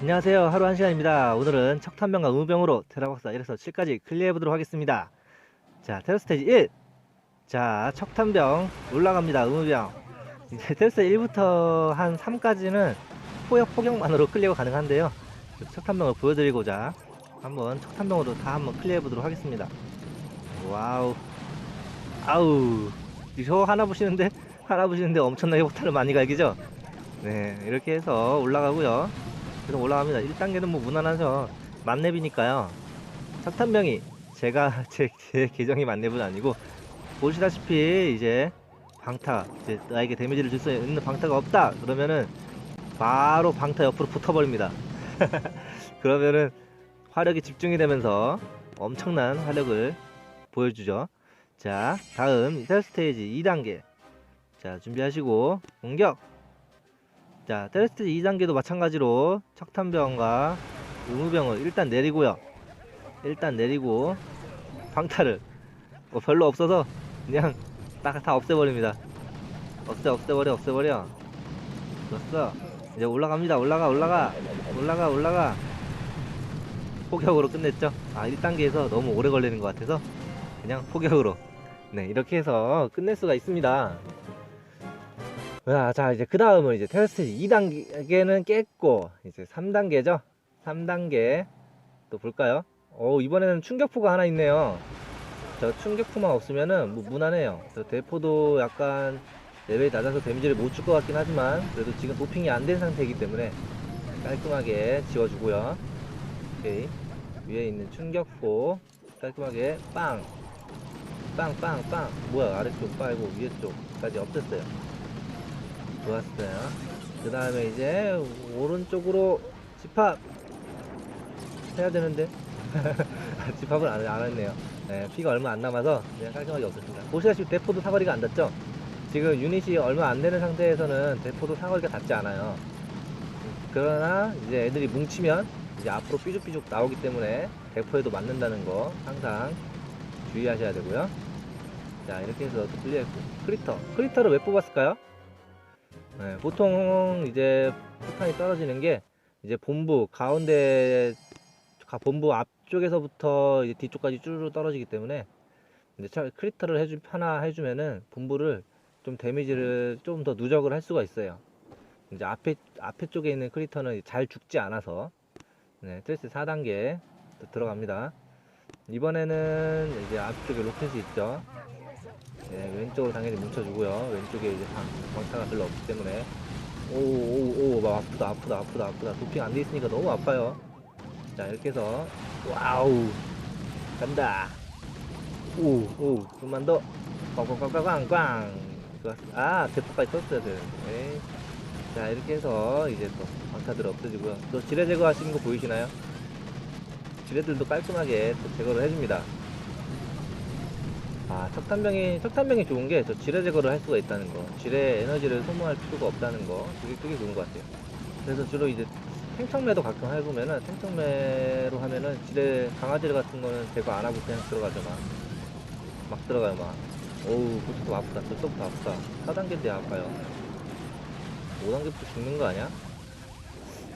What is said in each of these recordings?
안녕하세요. 하루 한 시간입니다. 오늘은 척탄병과 의무병으로 테라박사 1에서 7까지 클리어해 보도록 하겠습니다. 자, 테러 스테이지 1. 자, 척탄병 올라갑니다. 의무병. 이제 테스트 1부터 한 3까지는 포역 포격만으로 클리어 가능한데요. 척탄병을 보여드리고자 한번 척탄병으로 다 한번 클리어해 보도록 하겠습니다. 와우. 아우. 저 하나 보시는데, 하나 보시는데 엄청나게 폭탄을 많이 갈기죠? 네, 이렇게 해서 올라가고요. 계속 올라갑니다. 1단계는 뭐 무난하죠. 만렙이니까요. 석탄병이 제가 제, 제 계정이 만렙은 아니고 보시다시피 이제 방타 이제 나에게 데미지를 줄 수 있는 방타가 없다 그러면은 바로 방타 옆으로 붙어버립니다. 그러면은 화력이 집중이 되면서 엄청난 화력을 보여주죠. 자 다음 셀 스테이지 2단계 자 준비하시고 공격 자, 테스트 2단계도 마찬가지로 척탄병과 의무병을 일단 내리고요. 일단 내리고 방타를 뭐 별로 없어서 그냥 딱 다 없애버립니다. 없애 없애버려 없애버려. 좋았어. 이제 올라갑니다. 올라가 올라가 올라가 올라가. 포격으로 끝냈죠. 아 1단계에서 너무 오래 걸리는 것 같아서 그냥 포격으로. 네 이렇게 해서 끝낼 수가 있습니다. 자, 자 이제 그 다음은 이제 테스트 2단계는 깼고 이제 3단계죠? 3단계 또 볼까요? 오 이번에는 충격포가 하나 있네요. 저 충격포만 없으면은 뭐 무난해요. 저 대포도 약간 레벨이 낮아서 데미지를 못 줄 것 같긴 하지만 그래도 지금 도핑이 안 된 상태이기 때문에 깔끔하게 지워주고요. 오케이. 위에 있는 충격포 깔끔하게 빵. 빵, 빵, 빵. 뭐야, 아래쪽 빨고 위에 쪽까지 없앴어요. 좋았어요. 그 다음에 이제 오른쪽으로 집합 해야 되는데 집합을 안, 안 했네요. 네, 피가 얼마 안 남아서 그냥 깔끔하게 없었습니다. 보시다시피 대포도 사거리가 안 닿죠? 지금 유닛이 얼마 안 되는 상태에서는 대포도 사거리가 닿지 않아요. 그러나 이제 애들이 뭉치면 이제 앞으로 삐죽삐죽 나오기 때문에 대포에도 맞는다는 거 항상 주의하셔야 되고요. 자 이렇게 해서 또 클리어했고 크리터 크리터를 왜 뽑았을까요? 네, 보통 이제 폭탄이 떨어지는 게 이제 본부 가운데 가- 본부 앞쪽에서부터 이제 뒤쪽까지 쭈르르 떨어지기 때문에 이제 차- 크리터를 해주 하나 해주면은 본부를 좀 데미지를 좀 더 누적을 할 수가 있어요. 이제 앞에 앞에 쪽에 있는 크리터는 잘 죽지 않아서 네, 트레스 4단계 들어갑니다. 이번에는 이제 앞쪽에 로켓이 있죠. 네, 왼쪽으로 당연히 뭉쳐주고요. 왼쪽에 이제 방, 방타가 별로 없기 때문에 오오오 막 아프다 아프다 아프다 아프다 도핑 안 돼 있으니까 너무 아파요. 자 이렇게 해서 와우 간다. 오오 좀만 더 꽝꽝꽝꽝꽝꽝 좋았어. 아 대포까지 떴어야 돼. 네. 자 이렇게 해서 이제 또 방타들 없어지고요. 또 지뢰 제거하시는 거 보이시나요? 지뢰들도 깔끔하게 또 제거를 해줍니다. 아, 척탄병이, 척탄병이 좋은 게 저 지뢰 제거를 할 수가 있다는 거. 지뢰 에너지를 소모할 필요가 없다는 거. 그게, 그게 좋은 것 같아요. 그래서 주로 이제 탱청매도 가끔 해보면은 탱청매로 하면은 지뢰, 강화지뢰 같은 거는 제거 안 하고 그냥 들어가죠, 막. 막 들어가요, 막. 어우, 그것도 아프다. 저쪽부터 아프다. 4단계인데 아파요. 5단계부터 죽는 거 아니야?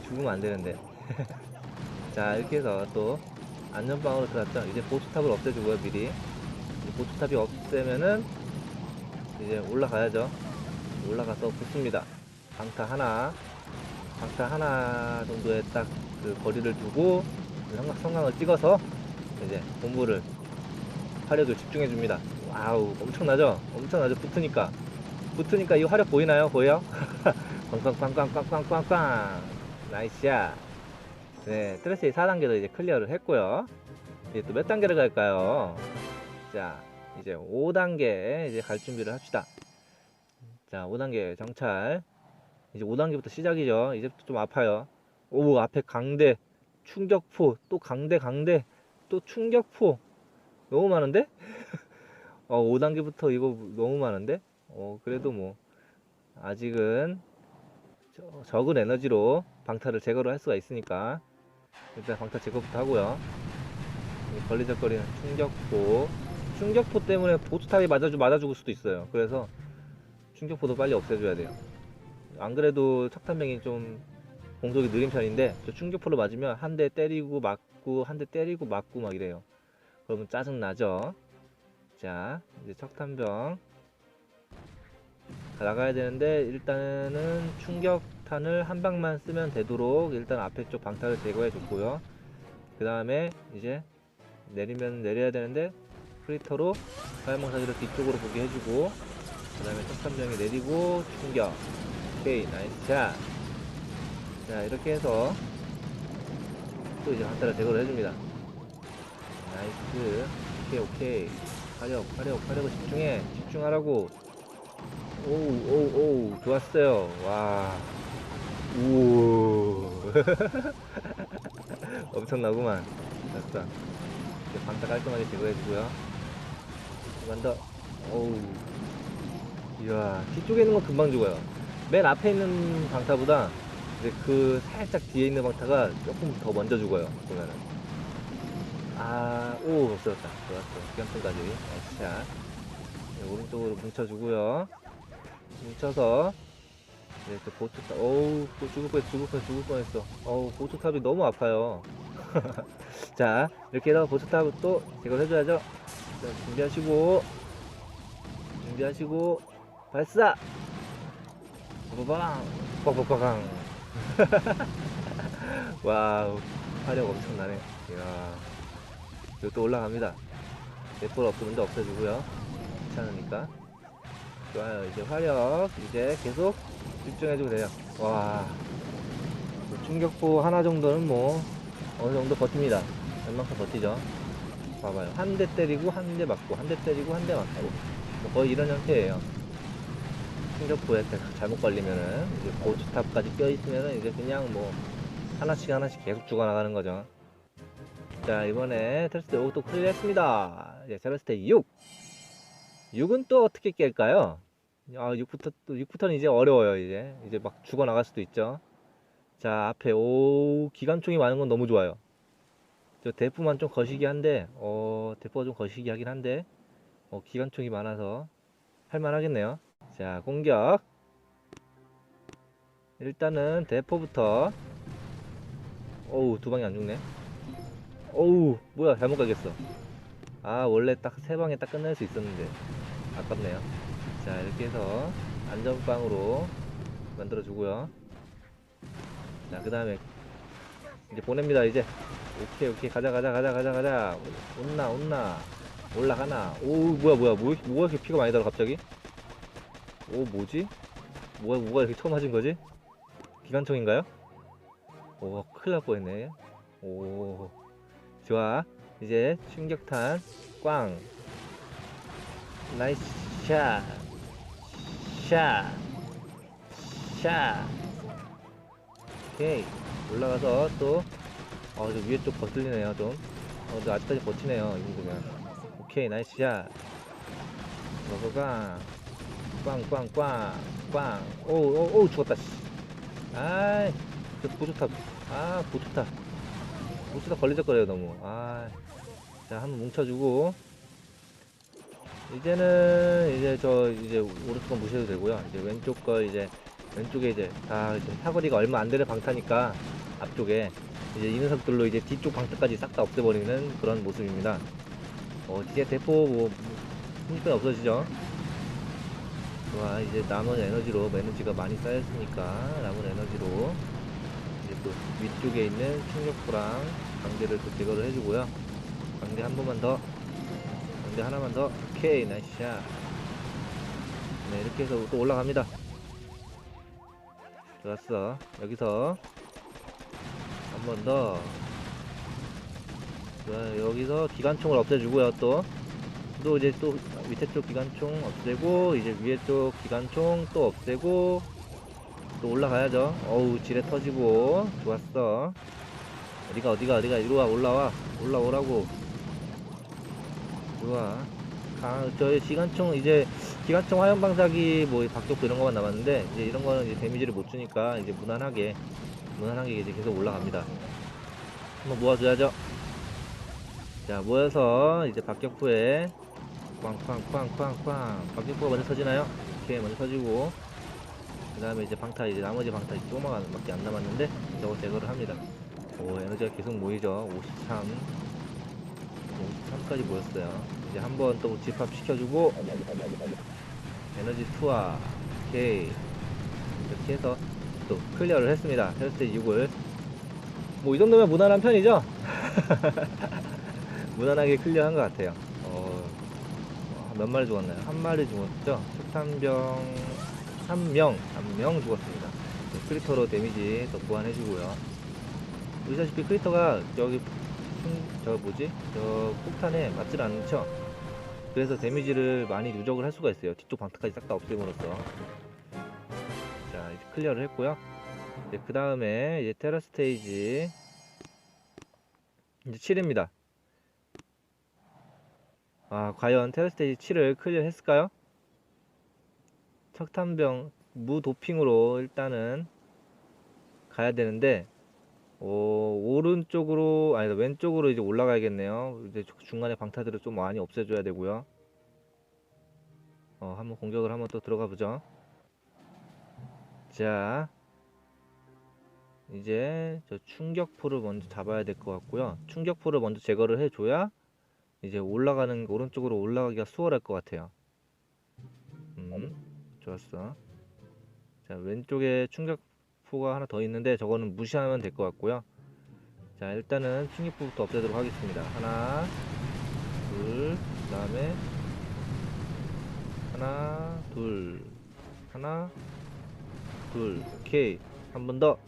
죽으면 안 되는데. 자, 이렇게 해서 또 안전방으로 들어갔죠. 이제 보스탑을 없애주고요, 미리. 보트탑이 없애면은 이제 올라가야죠. 올라가서 붙습니다. 방타 하나, 방타 하나 정도의 딱 그 거리를 두고 성광, 성광을 찍어서 이제 본부를 화력을 집중해 줍니다. 와우, 엄청나죠? 엄청나죠? 붙으니까. 붙으니까 이 화력 보이나요? 보여? 꽝꽝꽝꽝꽝꽝꽝꽝. 나이스야. 네, 트레스의 4단계도 이제 클리어를 했고요. 이제 또 몇 단계를 갈까요? 자, 이제 5단계 이제 갈 준비를 합시다. 자, 5단계 정찰. 이제 5단계부터 시작이죠. 이제부터 좀 아파요. 오, 앞에 강대, 충격포, 또 강대, 강대, 또 충격포. 너무 많은데? 어, 5단계부터 이거 너무 많은데? 어, 그래도 뭐, 아직은 저- 적은 에너지로 방타를 제거를 할 수가 있으니까, 일단 방타 제거부터 하고요. 이 걸리적거리는 충격포. 충격포 때문에 보트탑이 맞아주, 맞아 죽을 수도 있어요. 그래서 충격포도 빨리 없애줘야 돼요. 안 그래도 척탄병이 좀 공속이 느린 편인데 저 충격포로 맞으면 한 대 때리고 맞고 한 대 때리고 맞고 막 이래요. 그러면 짜증 나죠. 자 이제 척탄병 나가야 되는데 일단은 충격탄을 한 방만 쓰면 되도록 일단 앞에 쪽 방타를 제거해 줬고요. 그 다음에 이제 내리면 내려야 되는데 프리터로 사회망사기를 뒤쪽으로 보게 해주고 그 다음에 척탄병이 내리고 충격. 오케이 나이스 샷. 자 이렇게 해서 또 이제 방타를 제거를 해줍니다. 나이스. 오케이 오케이. 화력 화력 화력을 집중해. 집중하라고. 오우 오우 오우. 좋았어요. 와. 우오 엄청나구만. 됐다. 이제 방타 깔끔하게 제거해주고요 더 오우 이야 뒤쪽에 있는 건 금방 죽어요 맨 앞에 있는 방타보다 이제 그 살짝 뒤에 있는 방타가 조금 더 먼저 죽어요 보면은 아, 오, 없어졌다. 좋았어. 나이스 샷. 네, 오른쪽으로 뭉쳐주고요. 뭉쳐서, 네, 또 보트탑, 어우, 또 죽을 뻔했어, 죽을 뻔했어, 죽을 뻔했어. 어우, 보트탑이 너무 아파요. 자, 이렇게 해서 보트탑을 또 제거를 해줘야죠. 자, 준비하시고, 준비하시고, 발사! 빠바방! 빡빡빡강! 와우, 화력 엄청나네. 이야. 또 올라갑니다. 대포를 없으면 도 없애주고요. 괜찮으니까. 좋아요. 이제 화력, 이제 계속 집중해주고 돼요. 와. 뭐 충격포 하나 정도는 뭐, 어느 정도 버팁니다. 웬만큼 버티죠. 봐봐요. 한 대 때리고, 한 대 맞고, 한 대 때리고, 한 대 맞고. 뭐 거의 이런 형태예요. 충격포에 잘못 걸리면은, 이제 고추탑까지 껴있으면은, 이제 그냥 뭐, 하나씩 하나씩 계속 죽어나가는 거죠. 자 이번에 테스트 5또 클리어 했습니다 이제 테스트 6 6은 또 어떻게 깰까요 아 6부터 또 6부터는 이제 어려워요 이제 이제 막 죽어 나갈 수도 있죠 자 앞에 오 기관총이 많은 건 너무 좋아요 저 대포만 좀 거시기 한데 어 대포가 좀 거시기 하긴 한데 어 기관총이 많아서 할만하겠네요. 자 공격. 일단은 대포부터. 어우 두 방이 안 죽네. 어우 뭐야 잘못 가겠어. 아 원래 딱 세 방에 딱 끝낼 수 있었는데. 아깝네요. 자 이렇게 해서 안전빵으로 만들어 주고요. 자 그 다음에 이제 보냅니다 이제 오케이 오케이. 가자 가자 가자 가자 가자. 온나 온나. 올라가나. 오 뭐야 뭐야. 뭐, 뭐가 이렇게 피가 많이 달아 갑자기? 오 뭐지? 뭐가 뭐가 이렇게 처음 맞은 거지? 기관총인가요? 오 큰일 날 뻔했네. 오 좋아. 이제 충격탄 꽝. 나이스 샷. 샷, 샷. 오케이. 올라가서 또 어, 저 위에 쪽 거슬리네요 좀. 어, 근데 아직까지 버티네요 이 정도면 오케이 나이스 샷. 먹어가 꽝 꽝 꽝 꽝. 오 오 오 죽었다 씨. 아이 그 보조탑. 아 보조탑. 보스가 걸리적거려요 너무. 아, 자 한번 뭉쳐주고. 이제는 이제 저 이제 오른쪽 건 무시해도 되고요. 이제 왼쪽 거 이제 왼쪽에 이제 다 이제 사거리가 얼마 안 되는 방타니까 앞쪽에 이제 이 녀석들로 이제 뒤쪽 방타까지 싹 다 없애버리는 그런 모습입니다 어 이제 대포 뭐 순식간에 없어지죠 좋아 이제 남은 에너지로 에너지가 많이 쌓였으니까 남은 에너지로 이제 또 위쪽에 있는 충격포랑 강대를 또 제거를 해주고요. 강대 한 번만 더. 강대 하나만 더. 오케이, 나이스 샷. 네, 이렇게 해서 또 올라갑니다. 좋았어. 여기서 한 번 더. 좋아요. 여기서 기관총을 없애주고요, 또. 또 이제 또 밑에 쪽 기관총 없애고, 이제 위에 쪽 기관총 또 없애고, 또 올라가야죠. 어우, 지뢰 터지고. 좋았어. 어디가, 어디가, 어디가. 이리 와, 올라와. 올라오라고. 좋아. 강, 저희 기관총, 이제, 기관총 화염방사기, 뭐, 박격도 이런 것만 남았는데, 이제 이런 거는 이제 데미지를 못 주니까, 이제 무난하게, 무난하게 이제 계속 올라갑니다. 한번 모아줘야죠. 자, 모여서, 이제 박격포에, 꽝꽝꽝꽝꽝. 박격포가 먼저 터지나요? 오케이, 먼저 터지고. 그 다음에 이제 방타 이제 나머지 방타 조금만 밖에 안 남았는데 저거 제거를 합니다. 오, 에너지가 계속 모이죠. 53. 53까지 모였어요. 이제 한번 또 집합시켜주고, 에너지 투하, 오케이. 이렇게 해서 또 클리어를 했습니다. 테스트 6을. 뭐 이 정도면 무난한 편이죠? 무난하게 클리어한 것 같아요. 어, 어, 몇 마리 죽었나요? 한 마리 죽었죠? 석탄병 한 명, 한명 죽었습니다. 네, 크리터로 데미지 더 보완해주고요. 보시다시피 크리터가 풍- 저 뭐지? 저 폭탄에 맞질 않죠? 그래서 데미지를 많이 누적을 할 수가 있어요. 뒤쪽 방타까지 싹 다 없애므로써. 자, 이제 클리어를 했고요. 이제 그 다음에 이제 테라 스테이지 이제 7입니다. 아, 과연 테라 스테이지 7을 클리어 했을까요? 척탄병 무도핑으로 일단은 가야 되는데 어, 오른쪽으로 아니 왼쪽으로 이제 올라가야겠네요. 이제 중간에 방타들을 좀 많이 없애줘야 되고요. 어, 한번 공격을 한번 또 들어가 보죠. 자, 이제 저 충격포를 먼저 잡아야 될 것 같고요. 충격포를 먼저 제거를 해줘야 이제 올라가는 오른쪽으로 올라가기가 수월할 것 같아요. 음, 좋았어. 자, 왼쪽에 충격포가 하나 더 있는데 저거는 무시하면 될 것 같고요. 자, 일단은 충격포부터 없애도록 하겠습니다. 하나, 둘, 그 다음에 하나, 둘, 하나, 둘, 오케이. 한 번 더.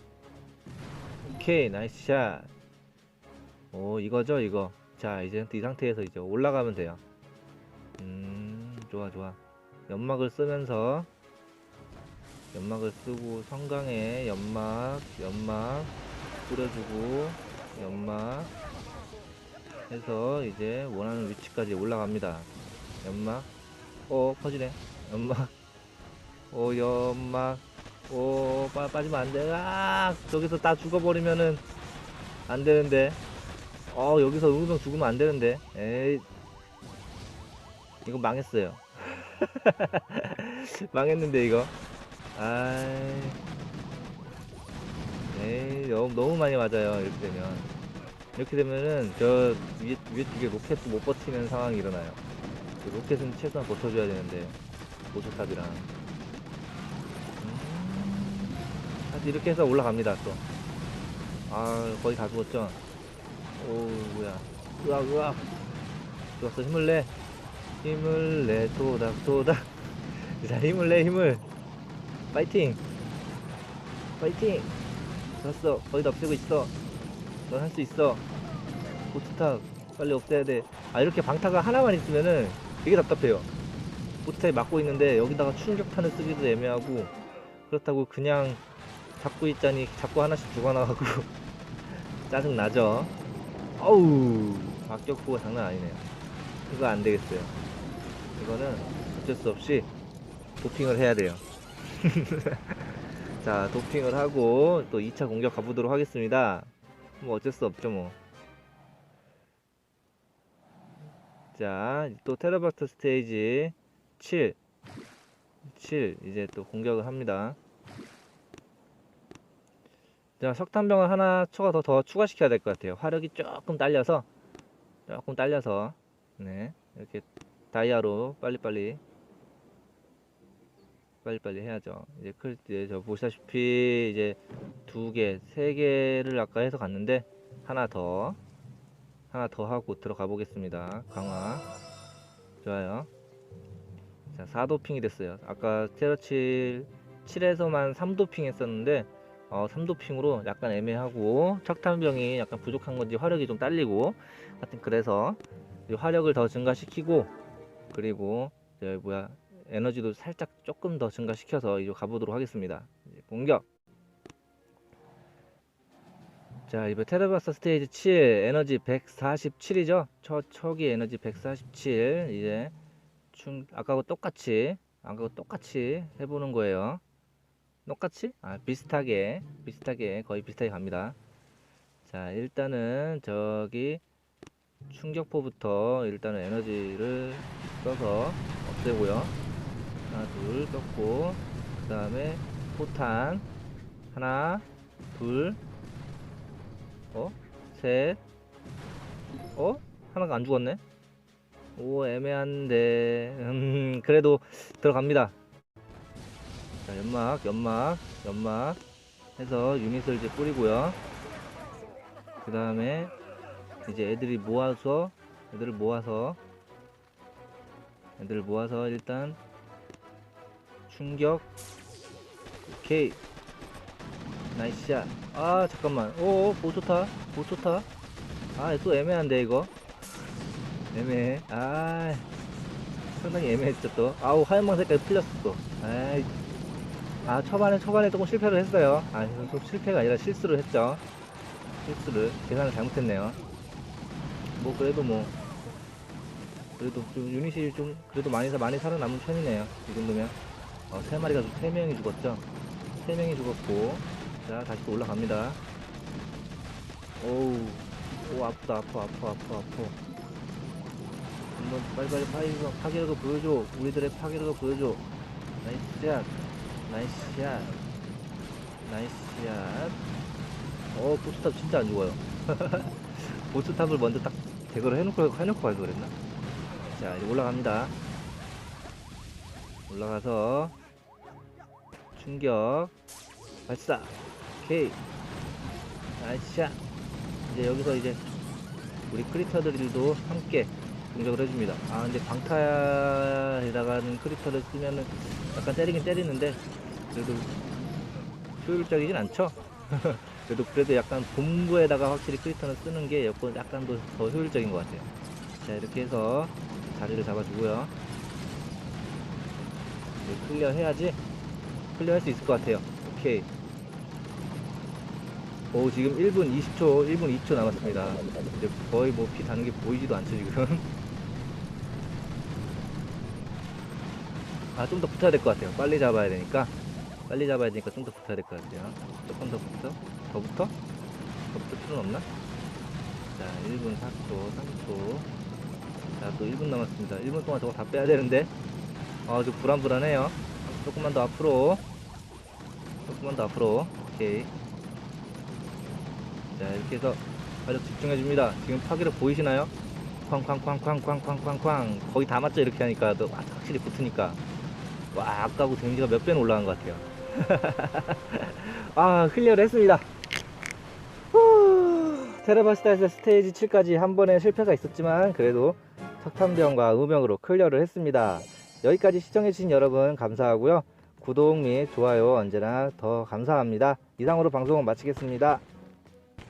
오케이, 나이스 샷. 오, 이거죠, 이거. 자, 이제 이 상태에서 이제 올라가면 돼요. 음, 좋아, 좋아. 연막을 쓰면서 연막을 쓰고 성강에 연막, 연막 뿌려주고 연막 해서 이제 원하는 위치까지 올라갑니다. 연막, 어 퍼지네. 연막, 오 연막, 오 빠, 빠지면 안 돼. 아 저기서 다 죽어버리면은 안 되는데. 어 여기서 의무병 죽으면 안 되는데. 에이 이거 망했어요. 망했는데 이거. 아이. 에이 너무 너무 많이 맞아요 이렇게 되면. 이렇게 되면은 저 위에 위에 쪽에 로켓도 못 버티는 상황이 일어나요. 그 로켓은 최소한 버텨줘야 되는데 보조탑이랑. 이렇게 해서 올라갑니다 또. 아 거의 다 죽었죠. 오 뭐야. 으악 으악. 좋았어 힘을 내. 힘을 내 도닥 도닥. 자 힘을 내 힘을. 파이팅. 파이팅. 좋았어 거의 다 없애고 있어. 넌 할 수 있어. 보트탑 빨리 없애야 돼. 아 이렇게 방타가 하나만 있으면은 되게 답답해요. 보트탑이 막고 있는데 여기다가 충격탄을 쓰기도 애매하고 그렇다고 그냥 잡고 있자니 자꾸 하나씩 죽어나가고 짜증 나죠. 어우 박격포가 장난 아니네요. 이거 안 되겠어요. 이거는 어쩔 수 없이 도핑을 해야 돼요. 자 도핑을 하고 또 2차 공격 가보도록 하겠습니다. 뭐 어쩔 수 없죠 뭐. 자, 또 테라박터 스테이지 7. 7. 이제 또 공격을 합니다. 자, 석탄병을 하나 추가 더, 더 추가시켜야 될 것 같아요. 화력이 조금 딸려서, 조금 딸려서, 네. 이렇게 다이아로 빨리빨리, 빨리빨리 해야죠. 이제 클, 이제 저 보시다시피, 이제 두 개, 세 개를 아까 해서 갔는데, 하나 더, 하나 더 하고 들어가 보겠습니다. 강화. 좋아요. 자, 4도핑이 됐어요. 아까 테러 7, 7에서만 3도핑 했었는데, 어, 3도핑으로 약간 애매하고, 척탄병이 약간 부족한 건지 화력이 좀 딸리고, 하여튼 그래서 이 화력을 더 증가시키고, 그리고, 저 뭐야, 에너지도 살짝 조금 더 증가시켜서 이제 가보도록 하겠습니다. 공격! 자, 이번 테라바스 스테이지 7 에너지 147이죠? 초, 초기 에너지 147 이제 충 아까하고 똑같이 아까하고 똑같이 해보는 거예요. 똑같이? 아 비슷하게 비슷하게 거의 비슷하게 갑니다. 자 일단은 저기 충격포부터 일단은 에너지를 써서 없애고요. 하나 둘 썼고 그 다음에 포탄 하나 둘 어? 셋. 어? 하나가 안 죽었네. 오 애매한데. 음 그래도 들어갑니다. 자 연막 연막 연막 해서 유닛을 이제 뿌리고요. 그 다음에 이제 애들이 모아서 애들을 모아서 애들을 모아서 일단 충격 오케이. 나이스 샷 아 잠깐만. 오 보초타 보초타 아 또 애매한데 이거. 애매해. 아 상당히 애매했죠 또. 아우 하얀 망 색깔 풀렸어 또. 아이 아 초반에 초반에 조금 실패를 했어요. 아좀 실패가 아니라 실수를 했죠. 실수를 계산을 잘못했네요. 뭐 그래도 뭐 그래도 좀 유닛이 좀 그래도 많이 사- 많이 살아남은 편이네요. 이 정도면. 어, 세 마리가 좀- 세 명이 죽었죠. 세 명이 죽었고 자 다시 또 올라갑니다. 오우 오 아프다 아파 아파 아파 아파. 한번 빨리빨리 파괴력을 보여줘. 우리들의 파괴력을 보여줘. 나이스 샷 나이스 샷. 나이스 샷어 보스탑 진짜 안 죽어요. 보스탑을 먼저 딱 제거를 해놓고 해놓고 가서 그랬나? 자 이제 올라갑니다. 올라가서 충격. 발사. 오케이. 나이스 샷. 이제 여기서 이제 우리 크리터들도 함께 공격을 해줍니다. 아 근데 방타에다가는 크리터를 쓰면은 약간 때리긴 때리는데 그래도 효율적이진 않죠. 그래도 그래도 약간 본부에다가 확실히 크리터는 쓰는 게 약간 약간 더, 더 효율적인 것 같아요. 자 이렇게 해서 자리를 잡아주고요. 클리어 해야지 클리어 할 수 있을 것 같아요. 오케이. 오 지금 1분 20초 1분 2초 남았습니다. 이제 거의 뭐 피 다는 게 보이지도 않죠 지금. 아 좀 더 붙어야 될 것 같아요. 빨리 잡아야 되니까 빨리 잡아야 되니까 좀 더 붙어야 될 것 같아요. 조금 더 붙어? 더 붙어? 더 붙을 필요는 없나? 자 1분 4초 3초. 자또 1분 남았습니다. 1분 동안 저거 다 빼야 되는데. 아좀 불안불안해요. 조금만 더 앞으로. 조금만 더 앞으로. 오케이. 자 이렇게 해서 아주 집중해 줍니다. 지금 파괴력 보이시나요? 쾅쾅쾅쾅쾅쾅쾅쾅. 거의 다 맞죠? 이렇게 하니까 또 확실히 붙으니까. 와 아까하고 데미지가 몇 배는 올라간 것 같아요 아 클리어를 했습니다. 후, 테라바스타에서 스테이지 7까지 한 번의 실패가 있었지만 그래도 석탄병과 의병으로 클리어를 했습니다. 여기까지 시청해주신 여러분 감사하고요. 구독 및 좋아요 언제나 더 감사합니다. 이상으로 방송을 마치겠습니다